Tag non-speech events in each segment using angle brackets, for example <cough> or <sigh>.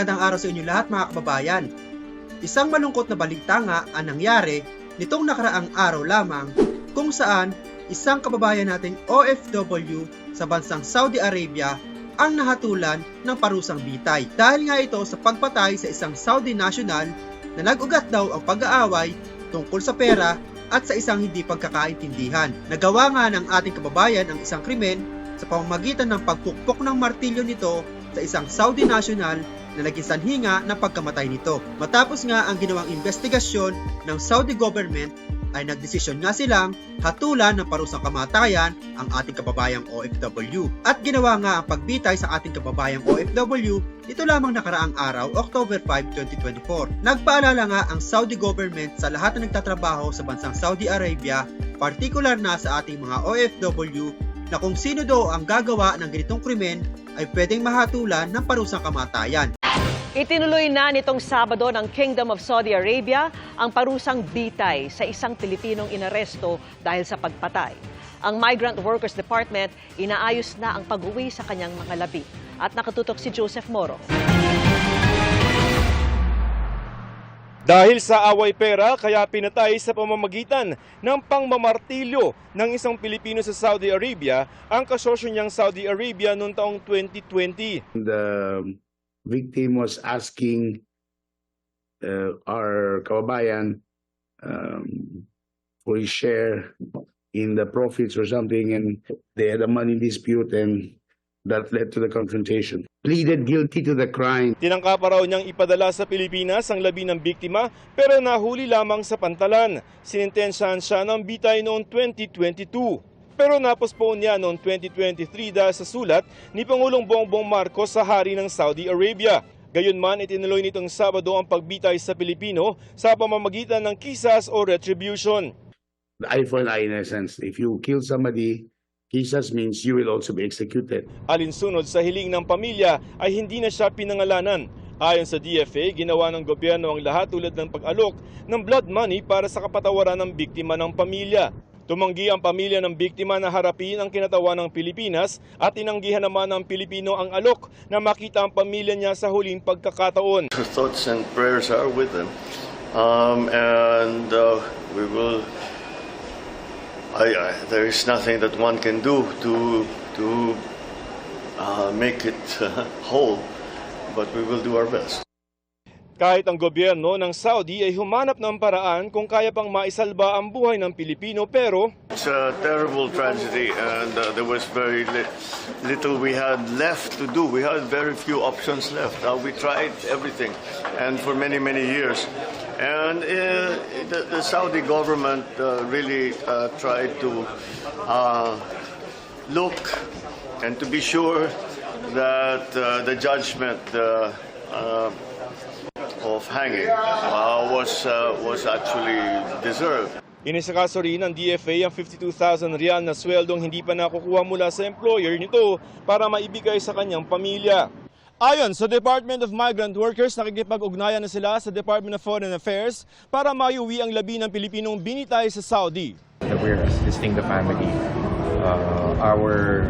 Magandang araw sa inyo lahat mga kababayan. Isang malungkot na balita nga ang nangyari nitong nakaraang araw lamang kung saan isang kababayan nating OFW sa bansang Saudi Arabia ang nahatulan ng parusang bitay dahil nga ito sa pagpatay sa isang Saudi national na nag-ugat daw ang pag-aaway tungkol sa pera at sa isang hindi pagkakaintindihan. Nagawa nga ng ating kababayan ang isang krimen sa pamamagitan ng pagpukpok ng martilyo nito sa isang Saudi national na naging sanhinga ng pagkamatay nito. Matapos nga ang ginawang investigasyon ng Saudi government ay nagdesisyon nga silang hatulan ng parusang kamatayan ang ating kababayang OFW. At ginawa nga ang pagbitay sa ating kababayang OFW ito lamang nakaraang araw, October 5, 2024. Nagpaalala nga ang Saudi government sa lahat na nagtatrabaho sa bansang Saudi Arabia, partikular na sa ating mga OFW, na kung sino daw ang gagawa ng ganitong krimen ay pwedeng mahatulan ng parusang kamatayan. Itinuloy na nitong Sabado ng Kingdom of Saudi Arabia ang parusang bitay sa isang Pilipinong inaresto dahil sa pagpatay. Ang Migrant Workers Department inaayos na ang pag-uwi sa kanyang mga labi. At nakatutok si Joseph Moro. Dahil sa away pera, kaya pinatay sa pamamagitan ng pangmamartilyo ng isang Pilipino sa Saudi Arabia ang kasosyo niyang Saudi Arabia noong taong 2020. the victim was asking uh, our kababayan um, for share in the profits or something, and they had a money dispute, and that led to the confrontation. Pleaded guilty to the crime. Tinangka pa raw niyang ipadala sa Pilipinas ang labi ng biktima pero nahuli lamang sa pantalan. Sinintensyahan siya ng bitay noong 2022. Pero napospone niya noong 2023 dahil sa sulat ni Pangulong Bongbong Marcos sa hari ng Saudi Arabia. Gayunman, itinuloy nitong Sabado ang pagbitay sa Pilipino sa pamamagitan ng kisas o retribution. The eye for an eye in a sense. If you kill somebody, kisas means you will also be executed. Alinsunod sa hiling ng pamilya ay hindi na siya pinangalanan. Ayon sa DFA, ginawa ng gobyerno ang lahat tulad ng pag-alok ng blood money para sa kapatawaran ng biktima ng pamilya. Tumanggi ang pamilya ng biktima na harapin ang kinatawa ng Pilipinas at tinanggihan naman ng Pilipino ang alok na makita ang pamilya niya sa huling pagkakataon. Our thoughts and prayers are with them. Um, and uh, we will. I, I, there is nothing that one can do to to uh, make it uh, <laughs> whole, but we will do our best. Kahit ang gobyerno ng Saudi ay humanap ng paraan kung kaya pang maisalba ang buhay ng Pilipino pero It's a terrible tragedy, and uh, there was very li- little we had left to do. We had very few options left. Uh, we tried everything, and for many, many years. And uh, the, the Saudi government uh, really uh, tried to uh, look and to be sure that uh, the judgment uh, uh, of hanging uh, was uh, was actually deserved. Inisakaso rin ng DFA ang 52,000 rial na sweldong hindi pa nakukuha mula sa employer nito para maibigay sa kanyang pamilya. Ayon sa Department of Migrant Workers, nakikipag-ugnayan na sila sa Department of Foreign Affairs para maiuwi ang labi ng Pilipinong binitay sa Saudi. we're assisting the family. Uh, our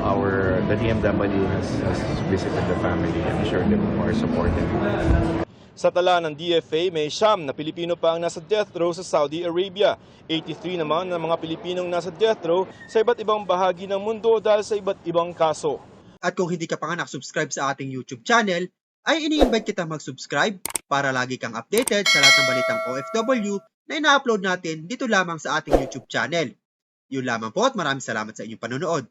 our the DMW has, has visited the family and assured them we're supporting. Sa tala ng DFA, may siyam na Pilipino pa ang nasa death row sa Saudi Arabia. 83 naman ng mga Pilipinong nasa death row sa iba't ibang bahagi ng mundo dahil sa iba't ibang kaso. At kung hindi ka pa nga nakasubscribe sa ating YouTube channel, ay ini-invite kita mag-subscribe para lagi kang updated sa lahat ng balitang OFW na ina-upload natin dito lamang sa ating YouTube channel. Yun lamang po at maraming salamat sa inyong panonood.